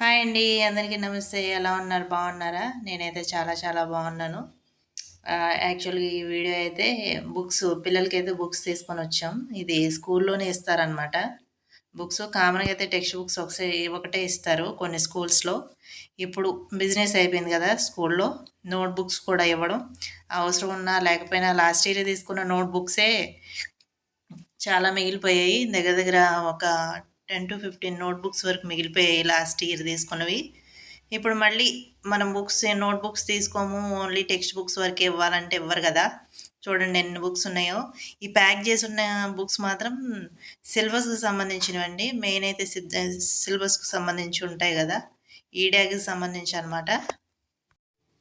Hi అండి అందరికీ నమస్తే. ఎలా ఉన్నారు? బాగున్నారా? నేనైతే చాలా చాలా బాగున్నాను. యాక్చువల్గా ఈ వీడియో అయితే బుక్స్ పిల్లలకి అయితే బుక్స్ తీసుకొని వచ్చాం. ఇది స్కూల్లోనే ఇస్తారనమాట బుక్స్ కామన్గా అయితే టెక్స్ట్ బుక్స్ ఒకసారి ఒకటే ఇస్తారు కొన్ని స్కూల్స్లో. ఇప్పుడు బిజినెస్ అయిపోయింది కదా స్కూల్లో నోట్ బుక్స్ కూడా ఇవ్వడం అవసరం ఉన్నా లేకపోయినా లాస్ట్ ఇయర్ తీసుకున్న నోట్ బుక్సే చాలా మిగిలిపోయాయి. దగ్గర దగ్గర ఒక ten to fifteen note books వరకు మిగిలిపోయాయి లాస్ట్ ఇయర్ తీసుకున్నవి. ఇప్పుడు మళ్ళీ మనం బుక్స్ నోట్బుక్స్ తీసుకోము ఓన్లీ టెక్స్ట్ బుక్స్ వరకు ఇవ్వాలంటే ఇవ్వరు కదా. చూడండి ఎన్ని బుక్స్ ఉన్నాయో. ఈ ప్యాక్ చేసి ఉన్న బుక్స్ మాత్రం సిలబస్కి సంబంధించినవండి. మెయిన్ అయితే సిలబస్కి సంబంధించి ఉంటాయి కదా. ఈడాగ్కి సంబంధించి అనమాట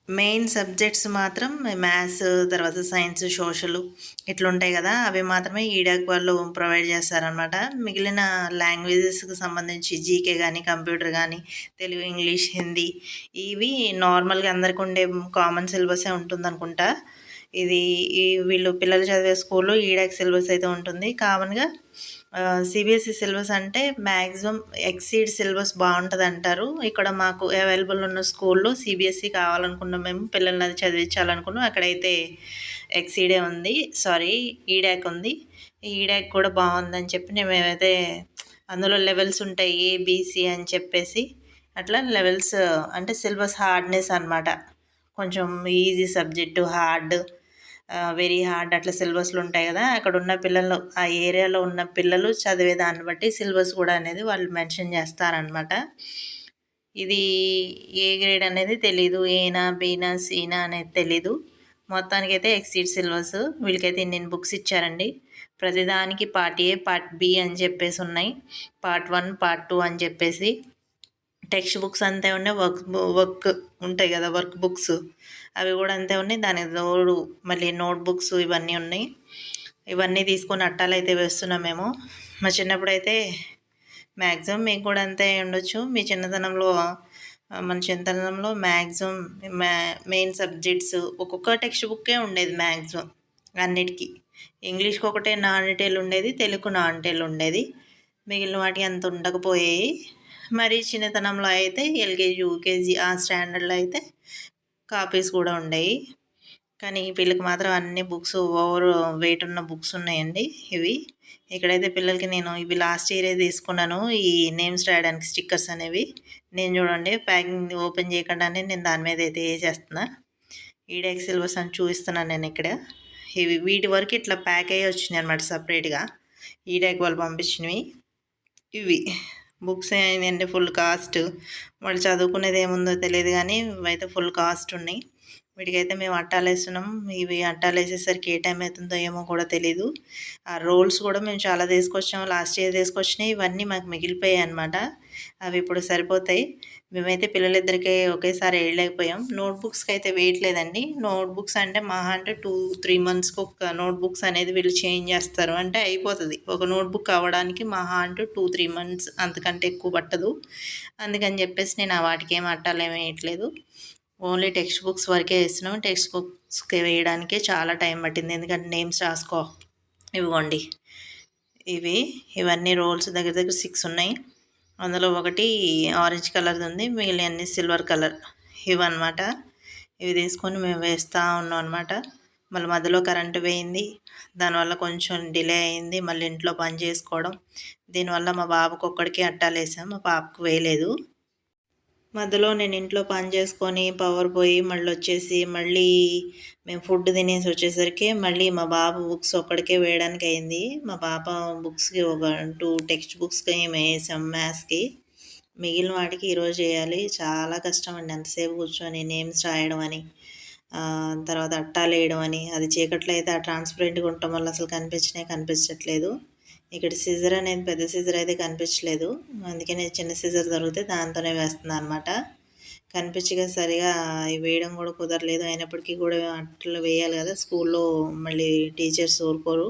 మెయిన్ సబ్జెక్ట్స్ మాత్రం మ్యాథ్స్ తర్వాత సైన్స్ సోషల్ ఇట్లా ఉంటాయి కదా అవి మాత్రమే ఈడాక్ వాళ్ళు ప్రొవైడ్ చేస్తారనమాట మిగిలిన లాంగ్వేజెస్కి సంబంధించి జీకే కానీ కంప్యూటర్ కానీ తెలుగు ఇంగ్లీష్ హిందీ ఇవి నార్మల్గా అందరికి ఉండే కామన్ సిలబసే ఉంటుంది అనుకుంటా ఇది వీళ్ళు పిల్లలు చదివే స్కూల్లో ఈడాక్ సిలబస్ అయితే ఉంటుంది. కామన్గా సిబిఎస్ఈ సిలబస్ అంటే మ్యాక్సిమం ఎక్సీడ్ సిలబస్ బాగుంటుంది అంటారు. ఇక్కడ మాకు అవైలబుల్ ఉన్న స్కూల్లో సిబిఎస్ఈ కావాలనుకున్నాం మేము పిల్లల్ని అది చదివించాలనుకున్నాం. అక్కడైతే ఎక్సీడే ఉంది. సారీ ఈడాక్ ఉంది. ఈడాక్ కూడా బాగుందని చెప్పి మేమైతే అందులో లెవెల్స్ ఉంటాయి ఏబిసి అని చెప్పేసి. అట్లా లెవెల్స్ అంటే సిలబస్ హార్డ్నెస్ అనమాట కొంచెం easy subject hard. Very hard అట్లా సిలబస్లు ఉంటాయి కదా అక్కడ ఉన్న పిల్లలు ఆ ఏరియాలో ఉన్న పిల్లలు చదివే దాన్ని బట్టి సిలబస్ కూడా అనేది వాళ్ళు మెన్షన్ చేస్తారనమాట ఇది ఏ గ్రేడ్ అనేది తెలీదు ఏనా బీనా సీనా అనేది తెలీదు. మొత్తానికి అయితే ఎక్సీడ్ సిలబస్ వీళ్ళకైతే ఇన్ని బుక్స్ ఇచ్చారండి. ప్రతిదానికి పార్ట్ ఏ పార్ట్ బి అని చెప్పేసి ఉన్నాయి. పార్ట్ వన్ పార్ట్ టూ అని చెప్పేసి. టెక్స్ట్ బుక్స్ అంతే ఉన్నాయి వర్క్ వర్క్ ఉంటాయి కదా వర్క్ బుక్స్. అవి కూడా అంతే ఉన్నాయి. దానికి తోడు మళ్ళీ నోట్ బుక్స్ ఇవన్నీ ఉన్నాయి. ఇవన్నీ తీసుకొని అట్టాలు అయితే వేస్తున్నాం మేము. మా చిన్నప్పుడు అయితే మ్యాక్సిమం మీకు కూడా అంతే ఉండొచ్చు. మీ చిన్నతనంలో మన చిన్నతనంలో మ్యాక్సిమం మెయిన్ సబ్జెక్ట్స్ ఒక్కొక్క టెక్స్ట్ బుక్కే ఉండేది మ్యాక్సిమం అన్నిటికీ. ఇంగ్లీష్కి ఒకటే నాన్ డీటెయిల్ ఉండేది తెలుగు నాన్ డీటెయిల్ ఉండేది. మిగిలిన వాటికి అంత ఉండకపోయాయి మరి చిన్నతనంలో అయితే ఎల్కేజీ యూకేజీ ఆ స్టాండర్డ్లో అయితే కాపీస్ కూడా ఉండేవి కానీ వీళ్ళకి మాత్రం అన్ని బుక్స్ ఓవర్ వెయిట్ ఉన్న బుక్స్ ఉన్నాయండి ఇవి. ఇక్కడైతే పిల్లలకి నేను ఇవి లాస్ట్ ఇయరే తీసుకున్నాను ఈ నేమ్స్ రాయడానికి స్టిక్కర్స్ అనేవి నేను చూడండి ప్యాకింగ్ ఓపెన్ చేయకుండానే నేను దాని మీద అయితే వేసేస్తున్నా. ఈడెక్ సిలబస్ అని చూపిస్తున్నాను నేను ఇక్కడ. ఇవి వీటి వరకు ఇట్లా ప్యాక్ అయ్యి వచ్చినాయి అనమాట సపరేట్గా. ఈడెక్ వాళ్ళు పంపించినవి. ఇవి. బుక్స్ ఏంటంటే ఫుల్ కాస్ట్. వాళ్ళు చదువుకునేది ఏముందో తెలియదు కానీ అయితే ఫుల్ కాస్ట్ ఉన్నాయి. వీటికైతే మేము అట్టాలు వేస్తున్నాం ఇవి అట్టాలు వేసేసరికి ఏ టైం అవుతుందో ఏమో కూడా తెలీదు. ఆ రోల్స్ కూడా మేము చాలా తీసుకొచ్చాము లాస్ట్ ఇయర్ తీసుకొచ్చినాయి. ఇవన్నీ మాకు మిగిలిపోయాయి అనమాట అవి ఇప్పుడు సరిపోతాయి. మేమైతే పిల్లలిద్దరికీ ఒకేసారి వేయలేకపోయాం నోట్బుక్స్కి అయితే వేయట్లేదండి. నోట్బుక్స్ అంటే మహా అంటే టూ త్రీ మంత్స్కి ఒక నోట్బుక్స్ అనేది వీళ్ళు చేంజ్ చేస్తారు. అంటే అయిపోతుంది. ఒక నోట్బుక్ అవ్వడానికి మహా అంటే టూ త్రీ మంత్స్ అంతకంటే ఎక్కువ పట్టదు. అందుకని చెప్పేసి నేను ఆ వాటికి ఏం అట్టాలేమేయట్లేదు ఓన్లీ టెక్స్ట్ బుక్స్ వరకే వేసినాం టెక్స్ట్ బుక్స్కి వేయడానికే చాలా టైం పట్టింది. ఎందుకంటే నేమ్స్ రాసుకో. ఇవ్వండి. ఇవి ఇవన్నీ రోల్స్ దగ్గర దగ్గర సిక్స్ ఉన్నాయి. అందులో ఒకటి ఆరెంజ్ కలర్ది ఉంది. మిగిలిన అన్ని సిల్వర్ కలర్. ఇవన్నమాట. ఇవి తీసుకొని మేము వేస్తూ ఉన్నాం అనమాట మళ్ళీ మధ్యలో కరెంటు పోయింది దానివల్ల కొంచెం డిలే అయింది. మళ్ళీ ఇంట్లో పని చేసుకోవడం. దీనివల్ల మా బాబుకి ఒక్కడికి అట్టాలేసాం. మా పాపకు వేయలేదు. మధ్యలో నేను ఇంట్లో పని చేసుకొని పవర్ పోయి మళ్ళీ వచ్చేసి మళ్ళీ మేము ఫుడ్ తినేసి వచ్చేసరికి మళ్ళీ మా బాబు బుక్స్ ఒక్కడికే వేయడానికి అయింది. మా పాప బుక్స్కి ఒక టూ టెక్స్ట్ బుక్స్కి మేము వేసాం మ్యాథ్స్కి మిగిలిన వాటికి ఈరోజు చేయాలి చాలా కష్టం అండి. ఎంతసేపు కూర్చొని నేమ్స్ రాయడం అని తర్వాత అట్టాలు వేయడం అని అది చీకట్లో అయితే ఆ ట్రాన్స్పరెంట్గా ఉండటం వల్ల అసలు కనిపించినే కనిపించట్లేదు. ఇక్కడ సిజర్ అనేది పెద్ద సిజర్ అయితే కనిపించలేదు. అందుకే నేను చిన్న సిజర్ దొరికితే దాంతోనే వేస్తున్నాను అనమాట కనిపించగా సరిగా వేయడం కూడా కుదరలేదు. అయినప్పటికీ కూడా అట్లా వేయాలి కదా. స్కూల్లో మళ్ళీ టీచర్స్ ఊరుకోరు.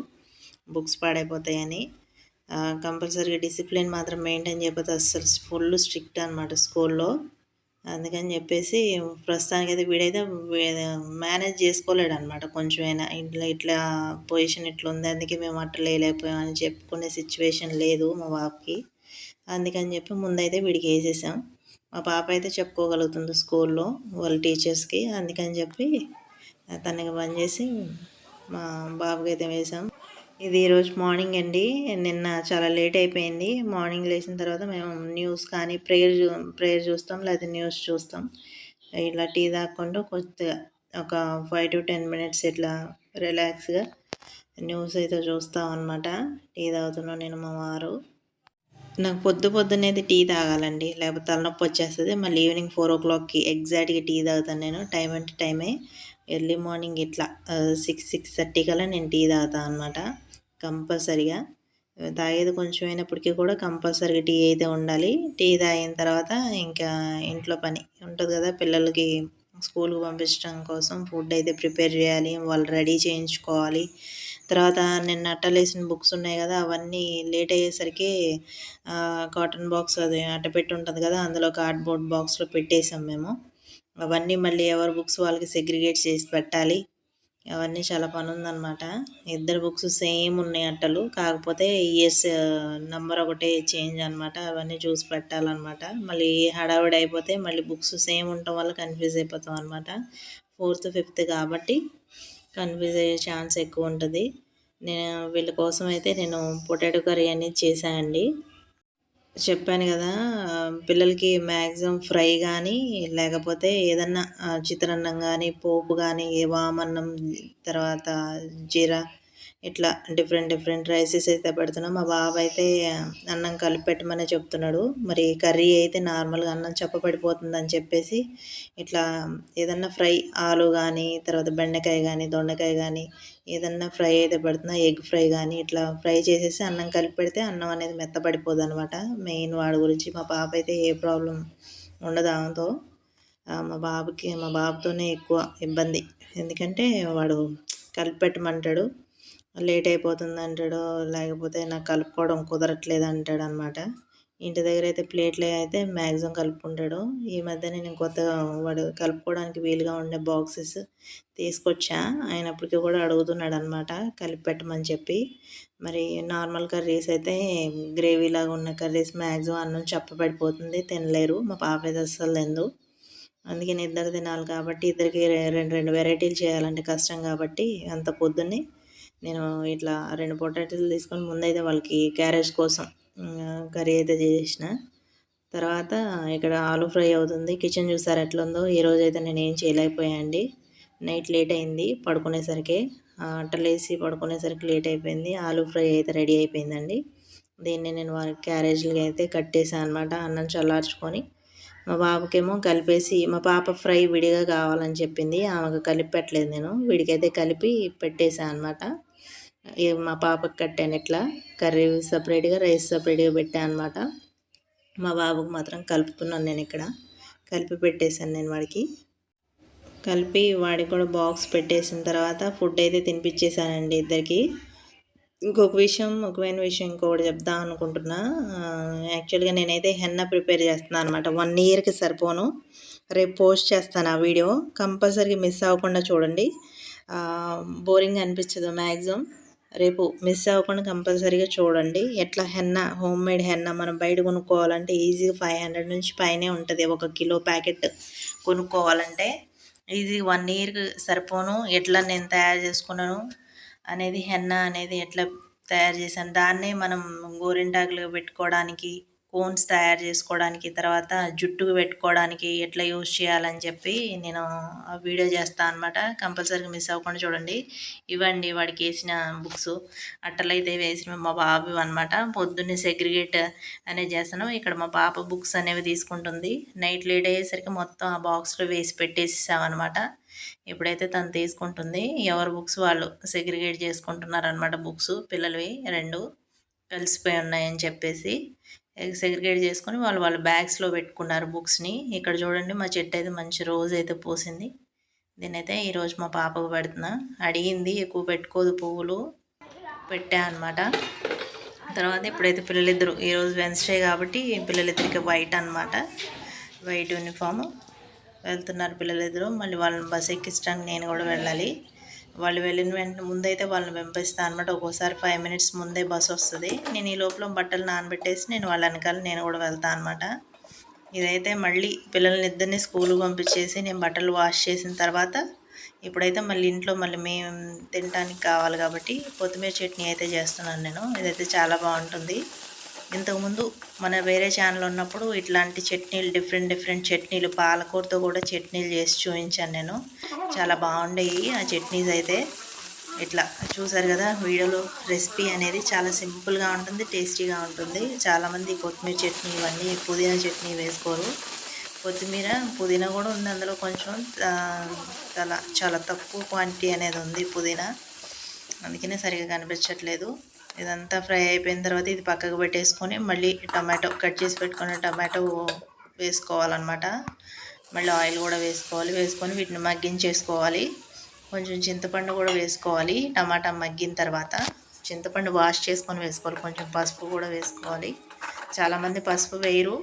బుక్స్ పాడైపోతాయని. కంపల్సరీగా డిసిప్లిన్ మాత్రం మెయింటైన్ చేయకపోతే అసలు ఫుల్ స్ట్రిక్ట్ అనమాట స్కూల్లో. అందుకని చెప్పేసి ప్రస్తుతానికి అయితే వీడైతే మేనేజ్ చేసుకోలేడు అనమాట కొంచెమైనా ఇంట్లో ఇట్లా పొజిషన్ ఇట్లా ఉంది అందుకే మేము అట్లా లేలేకపోయాం అని చెప్పుకునే సిచ్యువేషన్ లేదు మా బాబుకి. అందుకని చెప్పి ముందైతే వీడికి వేసేసాం. మా పాప అయితే చెప్పుకోగలుగుతుంది స్కూల్లో వాళ్ళ టీచర్స్కి. అందుకని చెప్పి తనకి బంద్ చేసి మా బాబుకి అయితే వేసాం. ఇది ఈరోజు మార్నింగ్ అండి. నిన్న చాలా లేట్ అయిపోయింది. మార్నింగ్ లేచిన తర్వాత మేము న్యూస్ కానీ ప్రేయర్ ప్రేయర్ చూస్తాం లేదా న్యూస్ చూస్తాం. ఇట్లా టీ తాక్కుండా కొద్దిగా ఒక ఫైవ్ టు టెన్ మినిట్స్ ఇట్లా రిలాక్స్గా న్యూస్ అయితే చూస్తాం అనమాట టీ తాగుతున్నాం నేను మా వారు. నాకు పొద్దు పొద్దునేది టీ తాగాలండి. లేకపోతే తలనొప్పి వచ్చేస్తుంది. మళ్ళీ ఈవినింగ్ ఫోర్ ఓ క్లాక్కి ఎగ్జాక్ట్గా టీ తాగుతాను నేను. టైం అంటే టైమే. ఎర్లీ మార్నింగ్ ఇట్లా సిక్స్ సిక్స్ థర్టీ కల్లా నేను టీ తాగుతాను అనమాట కంపల్సరిగా. తాగేది కొంచెం అయినప్పటికీ కూడా కంపల్సరీగా టీ అయితే ఉండాలి. టీ తాగిన తర్వాత ఇంకా ఇంట్లో పని ఉంటుంది కదా పిల్లలకి స్కూల్కి పంపించడం కోసం ఫుడ్ అయితే ప్రిపేర్ చేయాలి వాళ్ళు రెడీ చేయించుకోవాలి. తర్వాత నిన్న అట్టలేసిన బుక్స్ ఉన్నాయి కదా అవన్నీ లేట్ అయ్యేసరికి కాటన్ బాక్స్ అది అట్టపెట్టి ఉంటుంది కదా అందులో కార్డ్బోర్డ్ బాక్స్లో పెట్టేసాం మేము. అవన్నీ మళ్ళీ ఎవరి బుక్స్ వాళ్ళకి సెగ్రిగేట్ చేసి పెట్టాలి. అవన్నీ చాలా పని ఉందన్నమాట ఇద్దరు బుక్స్ సేమ్ ఉన్నాయి అట్టలు. కాకపోతే ఇయర్స్ నెంబర్ ఒకటే చేంజ్ అనమాట అవన్నీ చూసి పెట్టాలన్నమాట. మళ్ళీ హడావిడి అయిపోతే మళ్ళీ బుక్స్ సేమ్ ఉండటం వల్ల కన్ఫ్యూజ్ అయిపోతాం అనమాట ఫోర్త్ ఫిఫ్త్ కాబట్టి కన్ఫ్యూజ్ అయ్యే ఛాన్స్ ఎక్కువ ఉంటుంది. నేను వీళ్ళ కోసం అయితే నేను పొటాటో కర్రీ అనేది చేశానండి. చెప్పాను కదా పిల్లలకి మ్యాక్సిమం ఫ్రై కానీ లేకపోతే ఏదన్నా చిత్రాన్నం కానీ పోపు కానీ వామన్నం తర్వాత జీరా ఇట్లా డిఫరెంట్ డిఫరెంట్ రైసెస్ అయితే పెడుతున్నాం. మా బాబు అయితే అన్నం కలిపి పెట్టమని చెప్తున్నాడు. మరి కర్రీ అయితే నార్మల్గా అన్నం చెప్పబడిపోతుందని చెప్పేసి ఇట్లా ఏదన్నా ఫ్రై ఆలు కానీ తర్వాత బెండకాయ కానీ దొండకాయ కానీ ఏదన్నా ఫ్రై అయితే పెడుతున్నా ఎగ్ ఫ్రై కానీ ఇట్లా ఫ్రై చేసేసి అన్నం కలిపి పెడితే అన్నం అనేది మెత్తపడిపోదు అనమాట మెయిన్ వాడి గురించి మా పాప అయితే ఏ ప్రాబ్లం ఉండదు ఆమెతో. మా బాబుకి మా బాబుతోనే ఎక్కువ ఇబ్బంది. ఎందుకంటే వాడు కలిపి పెట్టమంటాడు లేట్ అయిపోతుంది అంటాడు లేకపోతే నాకు కలుపుకోవడం కుదరట్లేదు అంటాడు అనమాట ఇంటి దగ్గర అయితే ప్లేట్లు అయితే మ్యాక్సిమం కలుపుకుంటాడు. ఈ మధ్య నేను కొత్తగా వాడు కలుపుకోవడానికి వీలుగా ఉండే బాక్సెస్ తీసుకొచ్చా. అయినప్పటికీ కూడా అడుగుతున్నాడు అనమాట కలిపి పెట్టమని చెప్పి. మరి నార్మల్ కర్రీస్ అయితే గ్రేవీ లాగా ఉన్న కర్రీస్ మ్యాక్సిమం అన్నం చెప్పబడిపోతుంది తినలేరు. మా పాప అయితే అస్సలు తిందు నేను ఇద్దరు తినాలి కాబట్టి ఇద్దరికి రెండు రెండు వెరైటీలు చేయాలంటే కష్టం కాబట్టి అంత పొద్దున్నే నేను ఇట్లా రెండు పొటాటోలు తీసుకొని ముందైతే వాళ్ళకి క్యారేజ్ కోసం కర్రీ అయితే చేసిన తర్వాత ఇక్కడ ఆలు ఫ్రై అవుతుంది. కిచెన్ చూసారు ఎట్లుందో? ఈరోజు అయితే నేను ఏం చేయలేకపోయాయండి నైట్ లేట్ అయింది పడుకునేసరికి. అట్టలేసి పడుకునేసరికి లేట్ అయిపోయింది. ఆలు ఫ్రై అయితే రెడీ అయిపోయిందండి. దీన్ని నేను వారి క్యారేజ్లకి అయితే కట్టేసాను అనమాట అన్నం చల్లార్చుకొని. మా బాబుకేమో కలిపేసి మా పాప ఫ్రై విడిగా కావాలని చెప్పింది. ఆమెకు కలిపి పెట్టలేదు నేను. విడికైతే కలిపి పెట్టేసాను అనమాట మా పాపకి కట్టాను ఇట్లా. కర్రీ సపరేట్గా రైస్ సపరేట్గా పెట్టాను అనమాట మా బాబుకు మాత్రం కలుపుతున్నాను నేను ఇక్కడ. కలిపి పెట్టేశాను నేను వాడికి. కలిపి వాడికి కూడా బాక్స్ పెట్టేసిన తర్వాత ఫుడ్ అయితే తినిపించేశానండి ఇద్దరికి. ఇంకొక విషయం ముఖ్యమైన విషయం ఇంకొకటి చెప్దాం అనుకుంటున్నా. యాక్చువల్గా నేనైతే హెన్న ప్రిపేర్ చేస్తున్నాను అనమాట వన్ ఇయర్కి సరిపోను. రేపు పోస్ట్ చేస్తాను ఆ వీడియో. కంపల్సరీగా మిస్ అవ్వకుండా చూడండి. బోరింగ్ అనిపించదు మ్యాక్సిమం రేపు మిస్ అవ్వకుండా కంపల్సరీగా చూడండి. ఎట్లా హెన్న హోమ్ మేడ్ హెన్న మనం బయట కొనుక్కోవాలంటే ఈజీగా ఫైవ్ హండ్రెడ్ నుంచి పైనే ఉంటుంది. ఒక కిలో ప్యాకెట్ కొనుక్కోవాలంటే ఈజీ వన్ ఇయర్కి సరిపోను. ఎట్లా నేను తయారు చేసుకున్నాను అనేది హెన్న అనేది ఎట్లా తయారు చేశాను. దాన్నే మనం గోరింటాకులు పెట్టుకోవడానికి కోన్స్ తయారు చేసుకోవడానికి తర్వాత జుట్టుకు పెట్టుకోవడానికి ఎట్లా యూజ్ చేయాలని చెప్పి నేను వీడియో చేస్తాను అనమాట కంపల్సరీగా మిస్ అవ్వకుండా చూడండి. ఇవ్వండి వాడికి వేసిన బుక్స్. అట్టలైతే వేసిన మా బాబు అనమాట పొద్దున్నే సెగ్రిగేట్ అనేది చేస్తాను. ఇక్కడ మా పాప బుక్స్ అనేవి తీసుకుంటుంది. నైట్ లేట్ అయ్యేసరికి మొత్తం ఆ బాక్స్లో వేసి పెట్టేసేసామన్నమాట ఇప్పుడైతే తను తీసుకుంటుంది ఎవరు బుక్స్ వాళ్ళు సెగ్రిగేట్ చేసుకుంటున్నారు అనమాట బుక్స్. పిల్లలవి రెండు కలిసిపోయి ఉన్నాయని చెప్పేసి సెగ్రిగేట్ చేసుకొని వాళ్ళు వాళ్ళ బ్యాగ్స్లో పెట్టుకున్నారు బుక్స్ని ఇక్కడ చూడండి మా చెట్టు అయితే మంచి రోజు అయితే పోసింది. దీనైతే ఈరోజు మా పాపకు పెడుతున్నా. అడిగింది ఎక్కువ పెట్టుకోదు పువ్వులు. పెట్టా అనమాట తర్వాత ఇప్పుడైతే పిల్లలిద్దరు ఈరోజు వెన్స్డే కాబట్టి పిల్లలిద్దరికి వైట్ అనమాట వైట్ యూనిఫామ్ వెళ్తున్నారు పిల్లలిద్దరు. మళ్ళీ వాళ్ళని బస్ ఎక్కించడానికి నేను కూడా వెళ్ళాలి. వాళ్ళు వెళ్ళిన వెంటనే ముందైతే వాళ్ళని పంపిస్తాను అనమాట ఒక్కోసారి ఫైవ్ మినిట్స్ ముందే బస్సు వస్తుంది. నేను ఈ లోపల బట్టలు నానబెట్టేసి నేను వాళ్ళ వెనకాల నేను కూడా వెళ్తాను అనమాట ఇదైతే మళ్ళీ పిల్లల్ని ఇద్దరిని స్కూల్కి పంపించేసి నేను బట్టలు వాష్ చేసిన తర్వాత ఇప్పుడైతే మళ్ళీ ఇంట్లో మళ్ళీ మేము తినడానికి కావాలి కాబట్టి కొత్తిమీర చట్నీ అయితే చేస్తున్నాను నేను. ఇదైతే చాలా బాగుంటుంది. ఇంతకుముందు మన వేరే ఛానల్ ఉన్నప్పుడు ఇట్లాంటి చట్నీలు డిఫరెంట్ డిఫరెంట్ చట్నీలు పాలకూరతో కూడా చట్నీలు చేసి చూపించాను నేను. చాలా బాగుండేవి ఆ చట్నీస్ అయితే. ఇట్లా చూసారు కదా వీడియోలో రెసిపీ అనేది చాలా సింపుల్గా ఉంటుంది టేస్టీగా ఉంటుంది. చాలామంది కొత్తిమీర చట్నీ ఇవన్నీ పుదీనా చట్నీ వేసుకోరు. కొత్తిమీర పుదీనా కూడా ఉంది అందులో కొంచెం. చాలా చాలా తక్కువ క్వాంటిటీ అనేది ఉంది పుదీనా. అందుకనే సరిగా కనిపించట్లేదు. ఇదంతా ఫ్రై అయిపోయిన తర్వాత ఇది పక్కకు పెట్టేసుకొని మళ్ళీ టమాటో కట్ చేసి పెట్టుకున్న టమాటో వేసుకోవాలన్నమాట. మళ్ళీ ఆయిల్ కూడా వేసుకోవాలి. వేసుకొని వీటిని మగ్గించేసుకోవాలి. కొంచెం చింతపండు కూడా వేసుకోవాలి. టమాటా మగ్గిన తర్వాత చింతపండు వాష్ చేసుకొని వేసుకోవాలి. కొంచెం పసుపు కూడా వేసుకోవాలి. చాలామంది పసుపు వేయరు.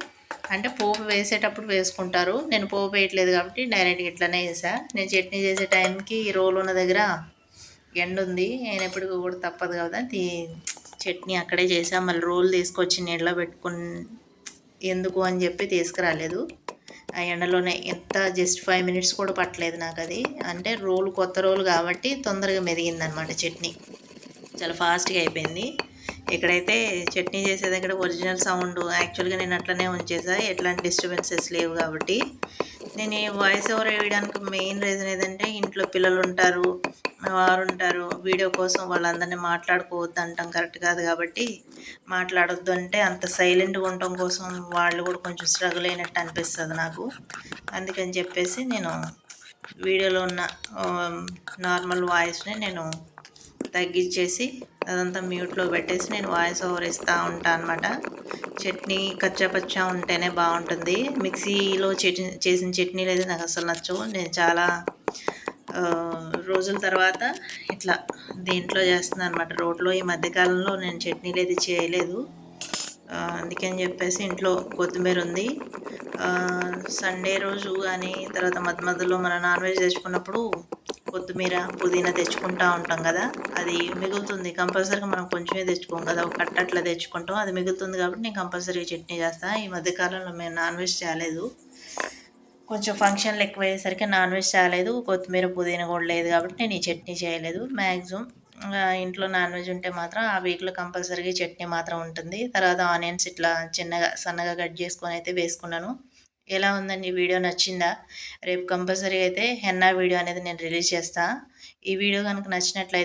అంటే పోపు వేసేటప్పుడు వేసుకుంటారు. నేను పోపు వేయట్లేదు కాబట్టి డైరెక్ట్గా ఇట్లనే వేసా. నేను చట్నీ చేసే టైంకి రోల్ ఉన్న దగ్గర ఎండ ఉంది నేను ఎప్పటికీ కూడా తప్పదు కదా. చట్నీ అక్కడే చేసా మళ్ళీ రోల్ తీసుకొచ్చి నీళ్ళలో పెట్టుకుని ఎందుకు అని చెప్పి తీసుకురాలేదు. ఆ ఎండలోనే ఎంత జస్ట్ ఫైవ్ మినిట్స్ కూడా పట్టలేదు నాకు అది అంటే రోల్ కొత్త రోల్ కాబట్టి తొందరగా మెదిగిందనమాట చట్నీ. చాలా ఫాస్ట్గా అయిపోయింది. ఇక్కడైతే చట్నీ చేసే దగ్గర ఒరిజినల్ సౌండ్. యాక్చువల్గా నేను అట్లనే ఉంచేసా. ఎట్లాంటి డిస్టర్బెన్సెస్ లేవు కాబట్టి. నేను ఈ వాయిస్ ఓవర్ వేయడానికి మెయిన్ రీజన్ ఏదంటే ఇంట్లో పిల్లలు ఉంటారు వారు ఉంటారు వీడియో కోసం వాళ్ళందరినీ మాట్లాడుకోవద్దు అంటాం కరెక్ట్ కాదు కాబట్టి మాట్లాడొద్దు అంటే అంత సైలెంట్గా ఉండటం కోసం వాళ్ళు కూడా కొంచెం స్ట్రగుల్ అయినట్టు అనిపిస్తుంది నాకు. అందుకని చెప్పేసి నేను వీడియోలో ఉన్న um, నార్మల్ వాయిస్ని నేను తగ్గించేసి అదంతా మ్యూట్లో పెట్టేసి నేను వాయిస్ ఓవర్ ఇస్తూ ఉంటాను అనమాట చట్నీ కచ్చాపచ్చా ఉంటేనే బాగుంటుంది. మిక్సీలో చట్నీ చేసిన చట్నీలు అయితే నాకు అసలు నచ్చవు. నేను చాలా రోజుల తర్వాత ఇట్లా దీంట్లో చేస్తున్నాను అనమాట రోడ్లో ఈ మధ్యకాలంలో నేను చట్నీలు అయితే చేయలేదు. అందుకని చెప్పేసి ఇంట్లో కొత్తిమీర ఉంది. సండే రోజు కానీ తర్వాత మధ్య మధ్యలో మన నాన్ వెజ్ తెచ్చుకున్నప్పుడు కొత్తిమీర పుదీనా తెచ్చుకుంటూ ఉంటాం కదా అది మిగులుతుంది. కంపల్సరీగా మనం కొంచెమే తెచ్చుకోం కదా ఒక కట్ట అట్లా తెచ్చుకుంటాం. అది మిగులుతుంది కాబట్టి నేను కంపల్సరీగా చట్నీ చేస్తాను ఈ మధ్యకాలంలో మేము నాన్ వెజ్ చేయలేదు. కొంచెం ఫంక్షన్లు ఎక్కువ అయ్యేసరికి నాన్ వెజ్ చేయలేదు. కొత్తిమీర పుదీనా కూడా లేదు కాబట్టి నేను ఈ చట్నీ చేయలేదు. మ్యాక్సిమం ఇంట్లో నాన్ వెజ్ ఉంటే మాత్రం ఆ వీక్లో కంపల్సరీగా చట్నీ మాత్రం ఉంటుంది. తర్వాత ఆనియన్స్ ఇట్లా చిన్నగా సన్నగా కట్ చేసుకొని అయితే వేసుకున్నాను. ఎలా ఉందండి? వీడియో నచ్చిందా? రేపు కంపల్సరీ అయితే హెన్నా వీడియో అనేది నేను రిలీజ్ చేస్తాను ఈ వీడియో కనుక నచ్చినట్లయితే